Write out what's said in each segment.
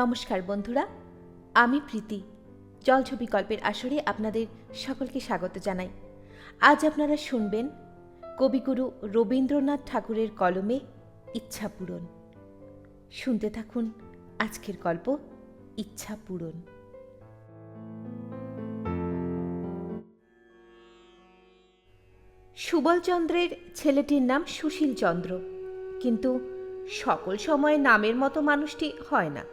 নমস্কার বন্ধুরা, আমি প্রীতি। জলছবি গল্পের আসরে আপনাদের সকলকে স্বাগত জানাই। আজ আপনারা শুনবেন কবিগুরু রবীন্দ্রনাথ ঠাকুরের কলমে ইচ্ছা পূরণ। শুনতে থাকুন আজকের গল্প ইচ্ছা পূরণ। সুবলচন্দ্রের ছেলেটির নাম সুশীল চন্দ্র, কিন্তু সকল সময় নামের মতো মানুষটি হয় না।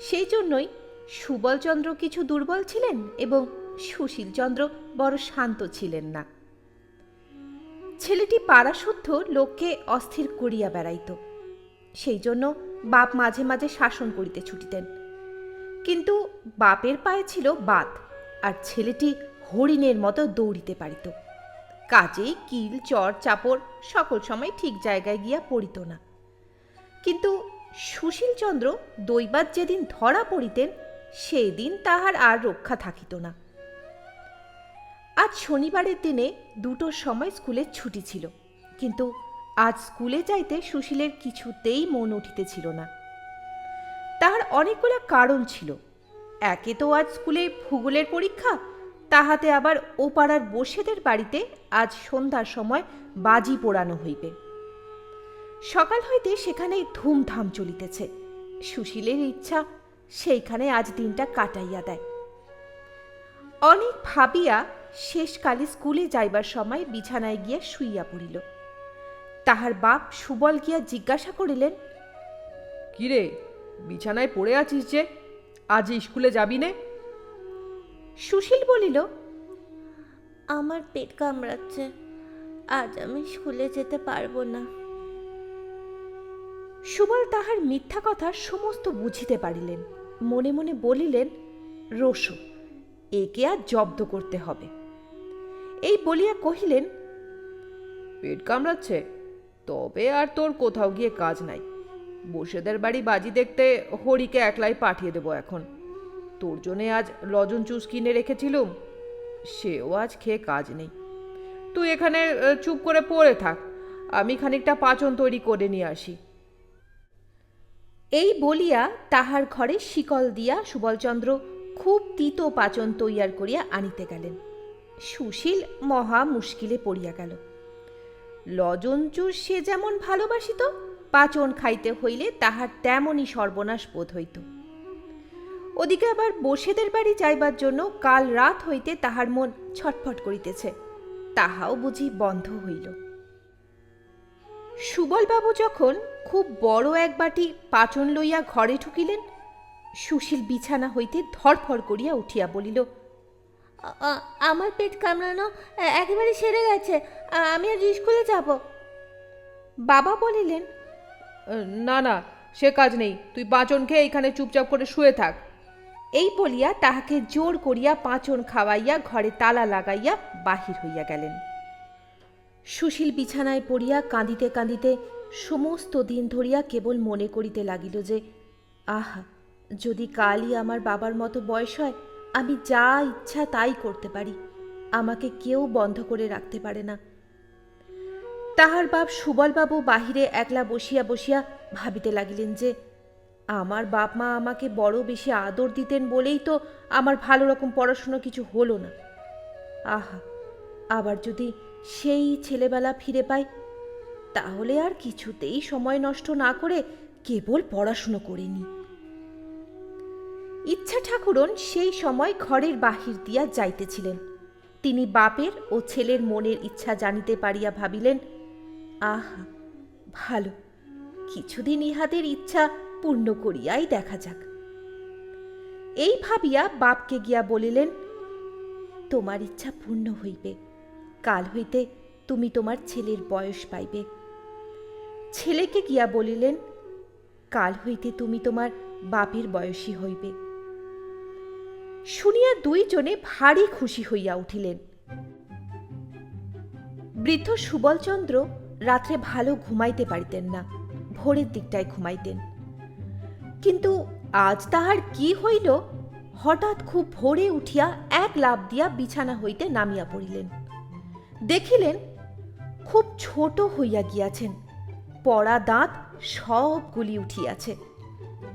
সেই জন্যই সুবলচন্দ্র কিছু দুর্বল ছিলেন এবং সুশীলচন্দ্র বড় শান্ত ছিলেন না। ছেলেটি পাড়াশুদ্ধ লোককে অস্থির করিয়া বেড়াইত। সেই জন্য বাপ মাঝে মাঝে শাসন করিতে ছুটিতেন। কিন্তু বাপের পায়ে ছিল বাত আর ছেলেটি হরিণের মতো দৌড়িতে পারিত। কাজেই কিল, চর, চাপড় সকল সময় ঠিক জায়গায় গিয়া পড়িত না। কিন্তু সুশীলচন্দ্র দৈবাত যেদিন ধরা পড়িতেন সেই দিন তাহার আর রক্ষা থাকিত না। আজ শনিবারের দিনে দুটোর সময় স্কুলের ছুটি ছিল, কিন্তু আজ স্কুলে যাইতে সুশীলের কিছুতেই মন উঠিতেছিল না। তাহার অনেকগুলো কারণ ছিল। একে তো আজ স্কুলে ভূগোলের পরীক্ষা, তাহাতে আবার ও পাড়ার বসেদের বাড়িতে আজ সন্ধ্যার সময় বাজি পোড়ানো হইবে। সকাল হইতে সেখানে ধুমধাম চলিতেছে। সুশীলের ইচ্ছা, সেইখানে আজ দিনটা কাটাইয়া দেয়। অনেক ভাবিয়া শেষকালে স্কুলে যাইবার সময় বিছানায় গিয়া শুইয়া পড়িল। তাহার বাপ সুবল গিয়া জিজ্ঞাসা করিলেন, কিরে, বিছানায় পড়ে আছিস যে? আজ স্কুলে যাবি নে? সুশীল বলিল, আমার পেট কামড়াচ্ছে। আজ আমি স্কুলে যেতে পারব না। সুবল তাহার মিথ্যা কথা সমস্ত বুঝিতে পারিলেন। মনে মনে বলিলেন, রসু, একে আর জব্দ করতে হবে। এই বলিয়া কহিলেন, পেট কামড়াচ্ছে, তবে আর তোর কোথাও গিয়ে কাজ নাই। বসেদের বাড়ি বাজি দেখতে হরিকে একলাই পাঠিয়ে দেবো এখন। তোর জন্যে আজ লজন চুস কিনে রেখেছিলুম, সেও আজ খেয়ে কাজ নেই। তুই এখানে চুপ করে পড়ে থাক, আমি খানিকটা পাচন তৈরি করে নিয়ে আসি। এই বলিয়া তাহার ঘরে শিকল দিয়া সুবলচন্দ্র খুব তিতো পাচন তৈয়ার করিয়া আনিতে গেলেন। সুশীল মহা মুশকিলে পড়িয়া গেল। লজঞ্চুর সে যেমন ভালোবাসিত, পাচন খাইতে হইলে তাহার তেমনই সর্বনাশ বোধ হইত। ওদিকে আবার বসেদের বাড়ি যাইবার জন্য কাল রাত হইতে তাহার মন ছটফট করিতেছে, তাহাও বুঝি বন্ধ হইল। সুবলবাবু যখন খুব বড় এক বাটি পাচন লইয়া ঘরে ঢুকিলেন। সুশীল বিছানা হইতে ধরফর করিয়া উঠিয়া বলিল আমার পেট কামড়ানো একেবারে সেরে গেছে আমি আজ স্কুলে যাব। বাবা বলিলেন না না সে কাজ নেই তুই পাচন খেয়ে এখানে চুপচাপ করে শুয়ে থাক। এই বলিয়া তাহাকে জোর করিয়া পাঁচন খাওয়াইয়া ঘরে তালা লাগাইয়া বাহির হইয়া গেলেন। সুশীল বিছানায় পড়িয়া কাঁদিতে কাঁদিতে সমস্ত দিন ধরিয়া কেবল মনে করিতে লাগিল যে, আহা, যদি কালই আমার বাবার মতো বয়স হয়, আমি যা ইচ্ছা তাই করতে পারি। আমাকে কেউ বন্ধ করে রাখতে পারে না। তাহার বাপ সুবলবাবু বাহিরে একলা বসিয়া বসিয়া ভাবিতে লাগিলেন যে, আমার বাপ মা আমাকে বড় বেশি আদর দিতেন বলেই তো আমার ভালো রকম পড়াশুনো কিছু হলো না। আহা, আবার যদি সেই ছেলেবেলা ফিরে পাই তাহলে আর কিছুতেই সময় নষ্ট না করে কেবল পড়াশুনো করে নি। ইচ্ছা ঠাকুরন সেই সময় ঘরের বাহির দিয়া যাইতেছিলেন। তিনি বাপের ও ছেলের মনের ইচ্ছা জানিতে পারিয়া ভাবিলেন, আহা, ভালো, কিছুদিন ইহাদের ইচ্ছা পূর্ণ করিয়াই দেখা যাক। এই ভাবিয়া বাপকে গিয়া বলিলেন, তোমার ইচ্ছা পূর্ণ হইবে, কাল হইতে তুমি তোমার ছেলের বয়স পাইবে। ছেলেকে গিয়া বলিলেন, কাল হইতে তুমি তোমার বাপের বয়সী হইবে। শুনিয়া দুইজনে ভারী খুশি হইয়া উঠিলেন। বৃদ্ধ সুবলচন্দ্র রাত্রে ভালো ঘুমাইতে পারিতেন না, ভোরের দিকটায় ঘুমাইতেন। কিন্তু আজ তাহার কি হইল, হঠাৎ খুব ভোরে উঠিয়া এক লাভ দিয়া বিছানা হইতে নামিয়া পড়িলেন। দেখিলেন, খুব ছোট হইয়া গিয়াছেন। পড়া দাঁত সবগুলি উঠিয়াছে।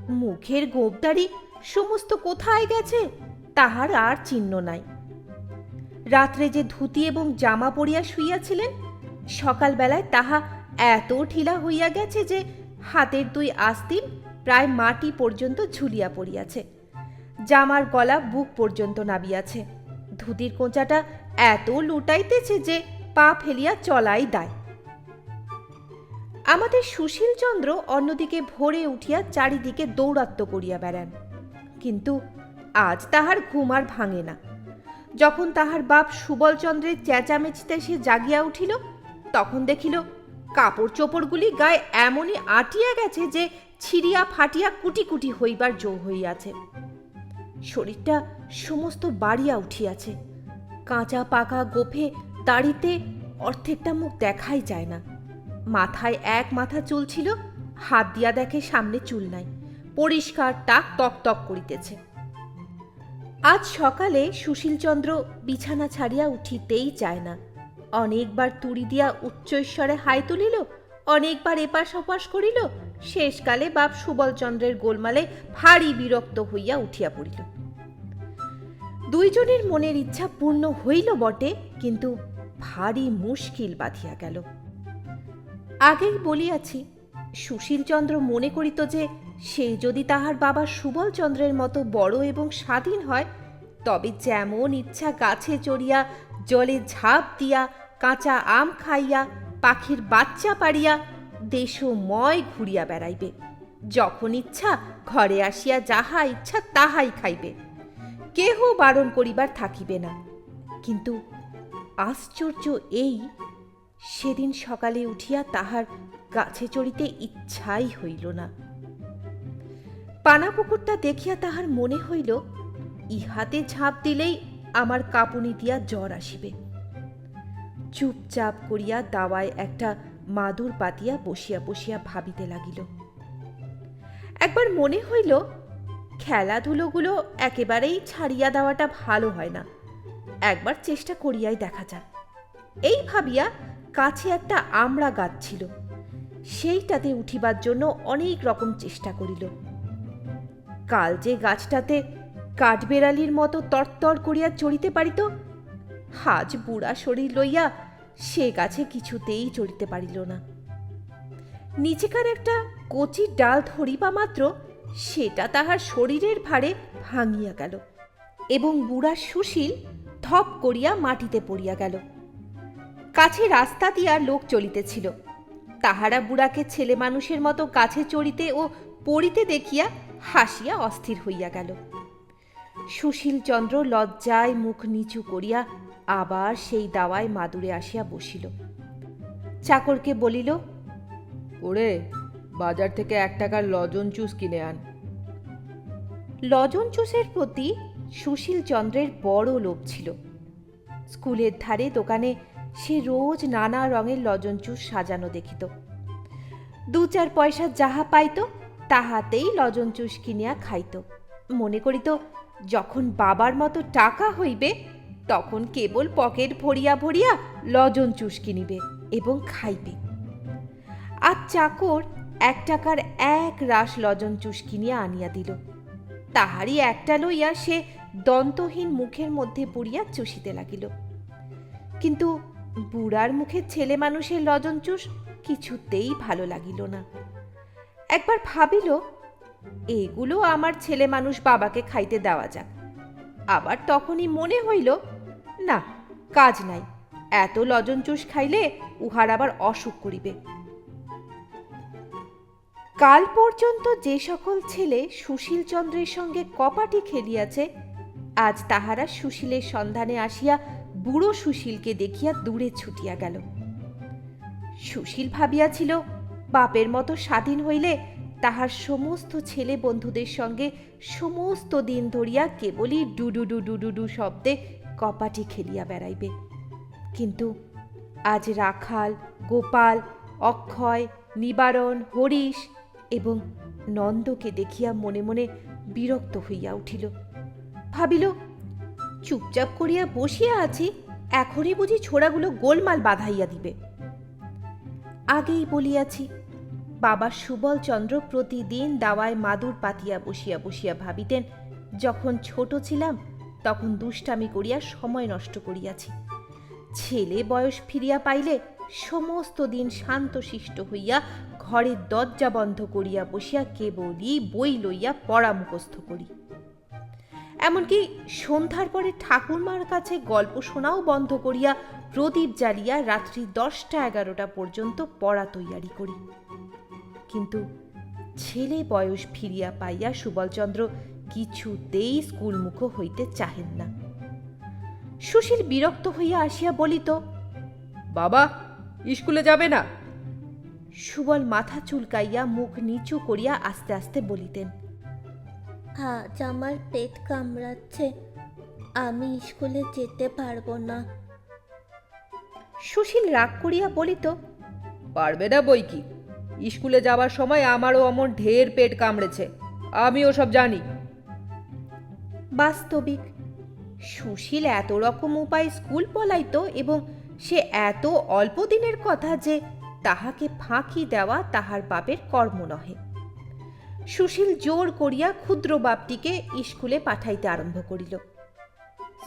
মুখের গোপদারি সমস্ত কোথায় গেছে তাহার আর চিহ্ন নাই। রাত্রে যে ধুতি এবং জামা পরিয়া শুইয়াছিলেন, সকালবেলায় তাহা এত ঢিলা হইয়া গেছে যে হাতের দুই আস্তিন প্রায় মাটি পর্যন্ত ঝুলিয়া পড়িয়াছে। জামার গলা বুক পর্যন্ত নাবিয়াছে। ধুতির কোঁচাটা এত লুটাইতেছে যে পা ফেলিয়া চলাই দায়। আমাদের সুশীলচন্দ্র অন্যদিকে ভোরে উঠিয়া চারিদিকে দৌরাত্ম করিয়া বেড়ান। কিন্তু আজ তাহার ঘুম আর ভাঙে না। যখন তাহার বাপ সুবলচন্দ্রের চেঁচামেচিতে সে জাগিয়া উঠিল, তখন দেখিল কাপড় চোপড়গুলি গায়ে এমনই আটিয়া গেছে যে ছিঁড়িয়া ফাটিয়া কুটি কুটি হইবার জো হইয়াছে। শরীরটা সমস্ত বাড়িয়া উঠিয়াছে। কাঁচা পাকা গোফে দাড়িতে অর্ধেকটা মুখ দেখাই যায় না। মাথায় এক মাথা চুল ছিল, হাত দিয়া দেখে সামনে চুল নাই। পরিষ্কার টাক তক তক করিতেছে। আজ সকালে সুশীলচন্দ্র বিছানা ছাড়িয়া উঠিতেই চায় না। অনেকবার তুড়ি দিয়া উচ্চৈশ্বরে হাই তুলিল, অনেকবার এপাশ ওপাশ করিল, শেষকালে বাপ সুবলচন্দ্রের গোলমালে ভারী বিরক্ত হইয়া উঠিয়া পড়িল। দুইজনের মনের ইচ্ছা পূর্ণ হইল বটে, কিন্তু ভারী মুশকিল বাঁধিয়া গেল। আগেই বলিয়াছি, সুশীলচন্দ্র মনে করিত যে সে যদি তাহার বাবা সুবলচন্দ্রের মতো বড় এবং স্বাধীন হয়, তবে যেমন ইচ্ছা গাছে চড়িয়া, জলে ঝাঁপ দিয়া, কাঁচা আম খাইয়া, পাখির বাচ্চা পাড়িয়া দেশময় ঘুরিয়া বেড়াইবে। যখন ইচ্ছা ঘরে আসিয়া যাহা ইচ্ছা তাহাই খাইবে। কেহ বারণ করিবার থাকিবে না। কিন্তু আশ্চর্য এই সেদিন সকালে উঠিয়া তাহার গাছে চড়িতে ইচ্ছাই হইল না। পানাপুকুরটা দেখিয়া তাহার মনে হইল, ইহাতে ঝাঁপ দিলেই আমার কাঁপুনি দিয়া জ্বর আসিবে। চুপচাপ করিয়া দাওয়ায় একটা মাদুর পাতিয়া বসিয়া বসিয়া ভাবিতে লাগিল। একবার মনে হইল, খেলাধুলোগুলো একেবারেই ছাড়িয়া দেওয়াটা ভালো হয় না। একবার চেষ্টা করিয়াই দেখা যাক। এই ভাবিয়া কাছে একটা আমড়া গাছ ছিল। সেইটাতে উঠিবার জন্য অনেক রকম চেষ্টা করিল। কাল যে গাছটাতে কাঠবেড়ালির মতো তরতর করিয়া চড়িতে পারিত হাজ বুড়া শরীর লইয়া সে গাছে কিছুতেই চড়িতে পারিল না। নিচেকার একটা কচির ডাল ধরিবা মাত্র সেটা তাহার শরীরের ভারে ভাঙিয়া গেল এবং বুড়া সুশীল ধপ করিয়া মাটিতে পড়িয়া গেল। কাছে রাস্তা দিয়া লোক চলিতেছিল। তাহারা বুড়াকে ছেলে মানুষের মতো কাছে চড়িতে ও পড়িতে দেখিয়া হাসিয়া অস্থির হইয়া গেল। সুশীলচন্দ্র লজ্জায় মুখ নিচু করিয়া আবার সেই দাওয়ায় মাদুরে আসিয়া বসিল। চাকরকে বলিল ওরে বাজার থেকে এক টাকার লজন জুস কিনে আন। লজন চুষের প্রতি সুশীলচন্দ্রের বড় লোভ ছিল। স্কুলের ধারে দোকানে সে রোজ নানা রঙের লজন চুষ সাজানো দেখিত। দু চার পয়সা যাহা পাইত, তাহাতেই লজন চুষ কিনিয়া খাইত। মনে করিত, যখন বাবার মতো টাকা হইবে, তখন কেবল পকেট ভরিয়া ভরিয়া লজন চুষ কিনিবে এবং খাইবে। আর চাকর এক টাকার এক রাস লজন চুষ কিনিয়া আনিয়া দিল। তাহারই একটা লইয়া সে দন্তহীন মুখের মধ্যে পুড়িয়া চুষিতে লাগিল। কিন্তু বুড়ার মুখে ছেলে মানুষের লজন চুষ কিছুতেই ভালো লাগিল না। একবার ভাবিল, এগুলো আমার ছেলে মানুষ বাবাকে খাইতে দেওয়া যাক। আবার তখনই মনে হইল, না, কাজ নাই। এত লজন চুষ খাইলে উহার আবার অসুখ করিবে। কাল পর্যন্ত যে সকল ছেলে সুশীলচন্দ্রের সঙ্গে কপাটি খেলিয়াছে, আজ তাহারা সুশীলের সন্ধানে আসিয়া বুড়ো সুশীলকে দেখিয়া দূরে ছুটিয়া গেল। সুশীল ভাবিয়াছিল, বাপের মতো স্বাধীন হইলে তাহার সমস্ত ছেলে বন্ধুদের সঙ্গে সমস্ত দিন ধরিয়া কেবলই ডুডু ডুডু ডুডু শব্দে কপাটি খেলিয়া বেড়াইবে। কিন্তু আজ রাখাল, গোপাল, অক্ষয়, নিবারণ, হরিশ এবং নন্দকে দেখিয়া মনে মনে বিরক্ত হইয়া উঠিল। ভাবিল চুপচাপ করিয়া বসিয়া আছি, এখনই বুঝি ছোড়াগুলো গোলমাল বাঁধাইয়া দিবে। আগেই বলিয়াছি, বাবা সুবল চন্দ্র প্রতিদিন দাওয়ায় মাদুর পাতিয়া বসিয়া বসিয়া ভাবিতেন, যখন ছোট ছিলাম, তখন দুষ্টামি করিয়া সময় নষ্ট করিয়াছি। ছেলে বয়স ফিরিয়া পাইলে সমস্ত দিন শান্তশিষ্ট হইয়া ঘরের দরজা বন্ধ করিয়া বসিয়া কেবলই বই লইয়া পড়া মুখস্থ করি। এমনকি সন্ধ্যার পরে ঠাকুরমার কাছে গল্প শোনাও বন্ধ করিয়া প্রদীপ জ্বালিয়া রাত্রি দশটা এগারোটা পর্যন্ত পড়া তৈয়ারি করি। কিন্তু ছেলে বয়স ফিরিয়া পাইয়া সুবলচন্দ্র কিছুতেই স্কুলমুখ হইতে চাহেন না। সুশীল বিরক্ত হইয়া আসিয়া বলিত, বাবা, স্কুলে যাবে না? সুবল মাথা চুলকাইয়া মুখ নিচু করিয়া আস্তে আস্তে বলিতেন আজ আমার পেট কামড়াচ্ছে। আমি স্কুলে যেতে পারব না। সুশীল রাগ করিয়া বলিত পারবে না বই কি? স্কুলে যাবার সময় আমারও অমন ঢের পেট কামড়েছে। আমি ওসব জানি। বাস্তবিক। সুশীল এত রকম উপায় স্কুল পলাইত এবং সে এত অল্প দিনের কথা যে তাহাকে ফাঁকি দেওয়া তাহার বাপের কর্ম নহে। সুশীল জোর করিয়া ক্ষুদ্র বাপটিকে স্কুলে পাঠাইতে আরম্ভ করিল।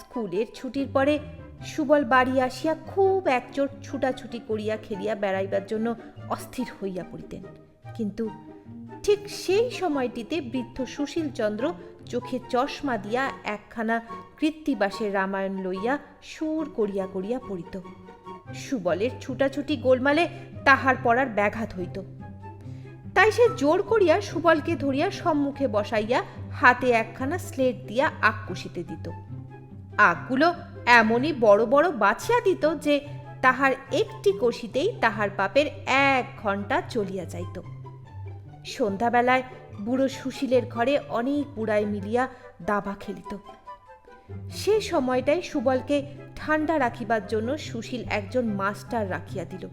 স্কুলের ছুটির পরে সুবল বাড়ি আসিয়া খুব একচোট ছুটাছুটি করিয়া খেলিয়া বেড়াইবার জন্য অস্থির হইয়া পড়িতেন। কিন্তু ঠিক সেই সময়টিতে বৃদ্ধ সুশীল চন্দ্র চোখে চশমা দিয়া একখানা কৃত্তিবাসের রামায়ণ লইয়া সুর করিয়া করিয়া পড়িত। সুবলের ছুটাছুটি গোলমালে তাহার পড়ার ব্যাঘাত হইত। তাই সে জোর করিয়া সুবলকে ধরিয়া সম্মুখে বসাইয়া হাতে একখানা স্লেট দিয়া আগ কষিতে দিত। আগগুলো এমনই বড় বড় বাছিয়া দিত যে তাহার একটি কষিতেই তাহার বাপের এক ঘণ্টা চলিয়া যাইত। সন্ধ্যাবেলায় বুড়ো সুশীলের ঘরে অনেক বুড়ায় মিলিয়া দাবা খেলিত। সে সময়টায় সুবলকে ঠান্ডা রাখিবার জন্য সুশীল একজন মাস্টার রাখিয়া দিল।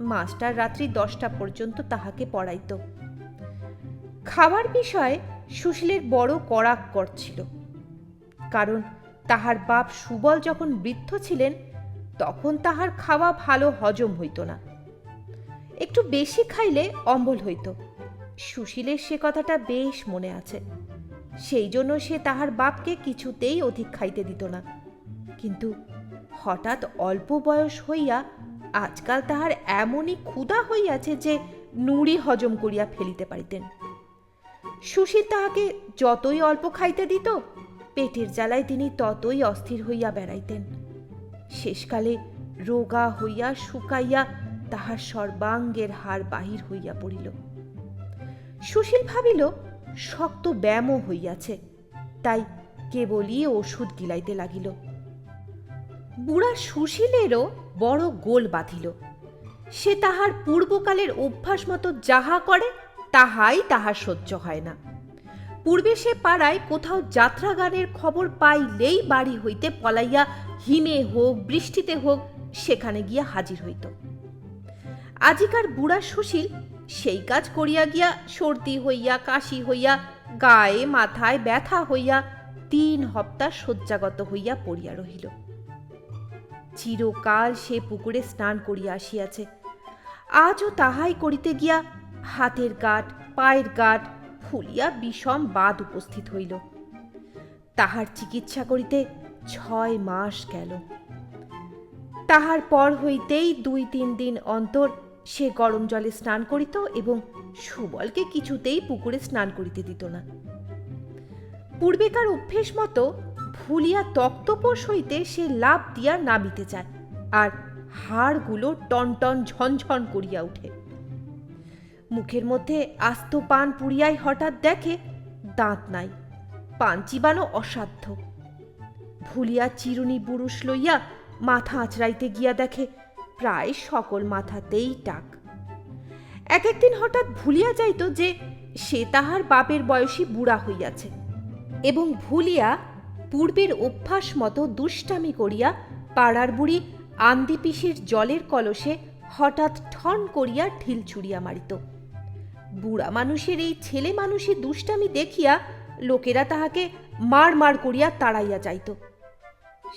মাস্টার রাত্রি দশটা পর্যন্ত তাহাকে পড়াইত। খাবার বিষয়ে সুশীলের বড় কড়াক করছিল কারণ তাহার বাপ সুবল যখন বৃদ্ধ ছিলেন, তখন তাহার খাওয়া ভালো হজম হইত না। একটু বেশি খাইলে অম্বল হইত। সুশীলের সে কথাটা বেশ মনে আছে। সেই জন্য সে তাহার বাপকে কিছুতেই অধিক খাইতে দিত না। কিন্তু হঠাৎ অল্প বয়স হইয়া আজকাল তাহার এমনই ক্ষুধা হইয়াছে যে নুড়ি হজম করিয়া ফেলিতে পারিতেন। সুশীল তাহাকে যতই অল্প খাইতে দিত, পেটের জ্বালায় তিনি ততই অস্থির হইয়া বেড়াইতেন। শেষকালে রোগা হইয়া শুকাইয়া তাহার সর্বাঙ্গের হার বাহির হইয়া পড়িল। সুশীল ভাবিল, শক্ত ব্যায়ামও হইয়াছে, তাই কেবলই ওষুধ গিলাইতে লাগিল। বুড়া সুশীলেরও বড় গোল বাঁধিল। সে তাহার পূর্বকালের অভ্যাস মতো যাহা করে, তাহাই তাহার সহ্য হয় না। পূর্বে সে পাড়ায় কোথাও যাত্রা গানের খবর পাইলেই বাড়ি হইতে পলাইয়া হিমে হোক, বৃষ্টিতে হোক, সেখানে গিয়া হাজির হইত। আজিকার বুড়া সুশীল সেই কাজ করিয়া গিয়া সর্দি হইয়া, কাশি হইয়া, গায়ে, মাথায় ব্যথা হইয়া তিন হপ্তা শয্যাগত হইয়া পড়িয়া রহিল। চিরকাল সে পুকুরে স্নান করিয়া আসিয়াছে। আজও তাহাই করিতে গিয়া হাতের গাঁট, পায়ের গাঁট ফুলিয়া বিষম বাদ উপস্থিত হইল। তাহার চিকিৎসা করিতে ছয় মাস গেল। তাহার পর হইতেই দুই তিন দিন অন্তর সে গরম জলে স্নান করিত এবং সুবলকে কিছুতেই পুকুরে স্নান করিতে দিত না। পূর্বেকার অভ্যেস মতো ভুলিয়া তক্তপোষ হইতে সে লাভ দিয়া নামিতে যায় আর হাড়গুলো টনটন ঝনঝন করিয়া উঠে। মুখের মধ্যে আস্ত পান পুড়িয়াই হঠাৎ দেখে দাঁত নাই, পান চিবানো অসাধ্য। ভুলিয়া চিরুনি বুরুষ লইয়া মাথা আঁচড়াইতে গিয়া দেখে প্রায় সকল মাথাতেই টাক। এক একদিন হঠাৎ ভুলিয়া যাইত যে সে তাহার বাপের বয়সী বুড়া হইয়াছে, এবং ভুলিয়া পূর্বের অভ্যাস মতো দুষ্টামি করিয়া পাড়ার বুড়ি আন্দি পিসির জলের কলসে হঠাৎ ঠন করিয়া ঢিল ছুড়িয়া মারিত। বুড়া মানুষের এই ছেলে মানুষের দুষ্টামি দেখিয়া লোকেরা তাহাকে মার মার করিয়া তাড়াইয়া যাইত।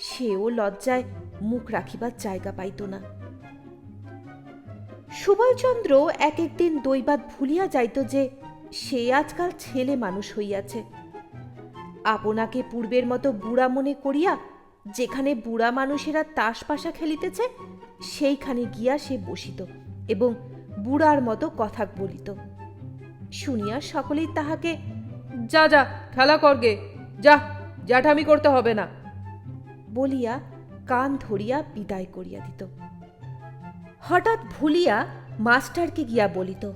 সেও লজ্জায় মুখ রাখিবার জায়গা পাইত না। সুবলচন্দ্র এক একদিন দৈবাত ভুলিয়া যাইত যে সে আজকাল ছেলে মানুষ হইয়াছে। আপনাকে পূর্বের মতো বুড়া মনে করিয়া যেখানে বুড়া মানুষেরা তাস পাশা খেলিতেছে, সেইখানে গিয়া সে বসিত এবং বুড়ার মতো কথা বলিত। শুনিয়া সকলেই তাহাকে, যা যা, খেলা করগে যা, জ্যাঠামি করতে হবে না। বলিয়া কান ধরিয়া বিদায় করিয়া দিত। হঠাৎ ভুলিয়া মাস্টারকে গিয়া বলিত,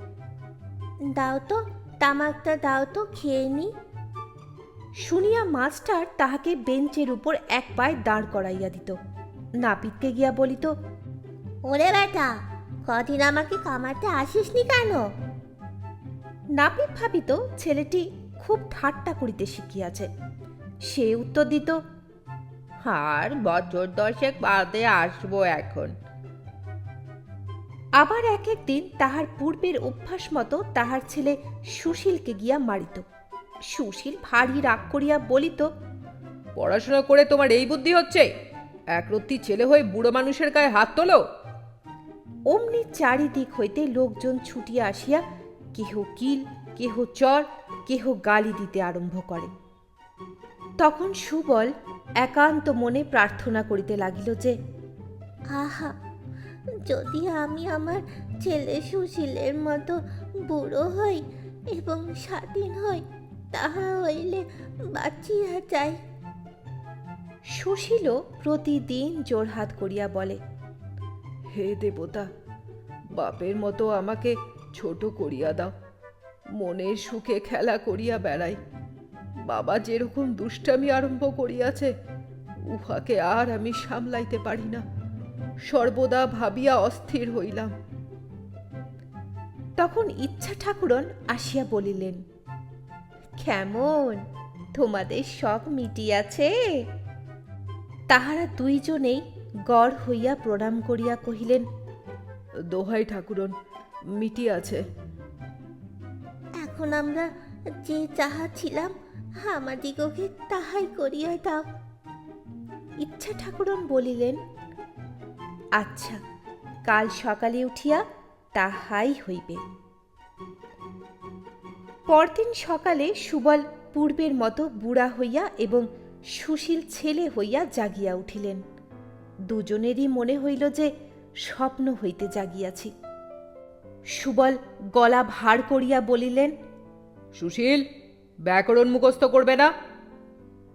দাও তো, তামাকটা দাও তো, খেয়ে নি। শুনিয়া মাস্টার তাহাকে বেঞ্চের উপর এক পায়ে দাঁড় করাইয়া দিত। নাপিতকে গিয়া বলিত ওরে বেটা কদিন আমাকে কামাতে আসিসনি কেন? নাপিত ভাবিত ছেলেটি খুব ঠাট্টা করিতে শিখিয়াছে। সে উত্তর দিত আর বছর দশেক বাদে আসব এখন। আবার এক একদিন তাহার পূর্বের অভ্যাস মতো তাহার ছেলে সুশীলকে গিয়া মারিত। সুশীল ভারী রাগ করিয়া বলিত পড়াশোনা করে তোমার এই বুদ্ধি হচ্ছে? একরত্তি ছেলে হয়ে বুড়ো মানুষের গায়ে হাত তোলো? অমনি চারিদিক হইতে লোকজন ছুটিয়া আসিয়া কেহ কিল কেহ চর কেহ গালি দিতে আরম্ভ করে। তখন সুবল একান্ত মনে প্রার্থনা করিতে লাগিল যে আহা যদি আমি আমার ছেলে সুশীলের মতো বুড়ো হই এবং স্বাধীন হই তাহা হইলে বাঁচিয়া যাই। সুশীলও প্রতিদিন জোরহাত করিয়া বলে, হে দেবতা, বাপের মতো আমাকে ছোট করিয়া দাও। মনের সুখে খেলা করিয়া বেড়াই। বাবা যেরকম দুষ্টামি আরম্ভ করিয়াছে, উহাকে আর আমি সামলাইতে পারি না। সর্বদা ভাবিয়া অস্থির হইলাম। তখন ইচ্ছা ঠাকুরন আসিয়া বলিলেন কেমন? তোমাদের শখ মিটিয়াছে। তাহারা দুইজনেই গড় হইয়া প্রণাম করিয়া কহিলেন দোহাই ঠাকুরন মিটিয়াছে। এখন আমরা যে যাহা ছিলাম আমাদিগকে তাহাই করিয়া দাও। ইচ্ছা ঠাকুরন বলিলেন আচ্ছা কাল সকালে উঠিয়া তাহাই হইবে। পরদিন সকালে সুবল পূর্বের মতো বুড়া হইয়া এবং সুশীল ছেলে হইয়া জাগিয়া উঠিলেন। দুজনেরই মনে হইল যে স্বপ্ন হইতে জাগিয়াছি। সুবল গলা ভার করিয়া বলিলেন সুশীল ব্যাকরণ মুখস্থ করবে না।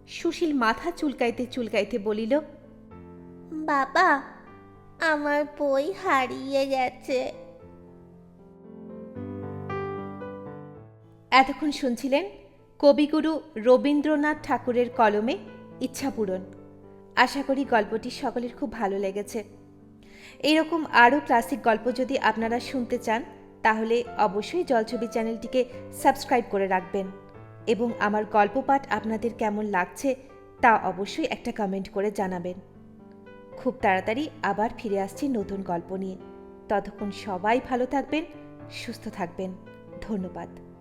সুশীল মাথা চুলকাইতে চুলকাইতে বলিল বাবা আমার বই হারিয়ে গেছে। এতক্ষণ শুনছিলেন কবিগুরু রবীন্দ্রনাথ ঠাকুরের কলমে ইচ্ছাপূরণ আশা করি গল্পটি সকলের খুব ভালো লেগেছে। এইরকম আরও ক্লাসিক গল্প যদি আপনারা শুনতে চান, তাহলে অবশ্যই জলছবি চ্যানেলটিকে সাবস্ক্রাইব করে রাখবেন। এবং আমার গল্প পাঠ আপনাদের কেমন লাগছে, তা অবশ্যই একটা কমেন্ট করে জানাবেন। খুব তাড়াতাড়ি আবার ফিরে আসছি নতুন গল্প নিয়ে। ততক্ষণ সবাই ভালো থাকবেন, সুস্থ থাকবেন। ধন্যবাদ।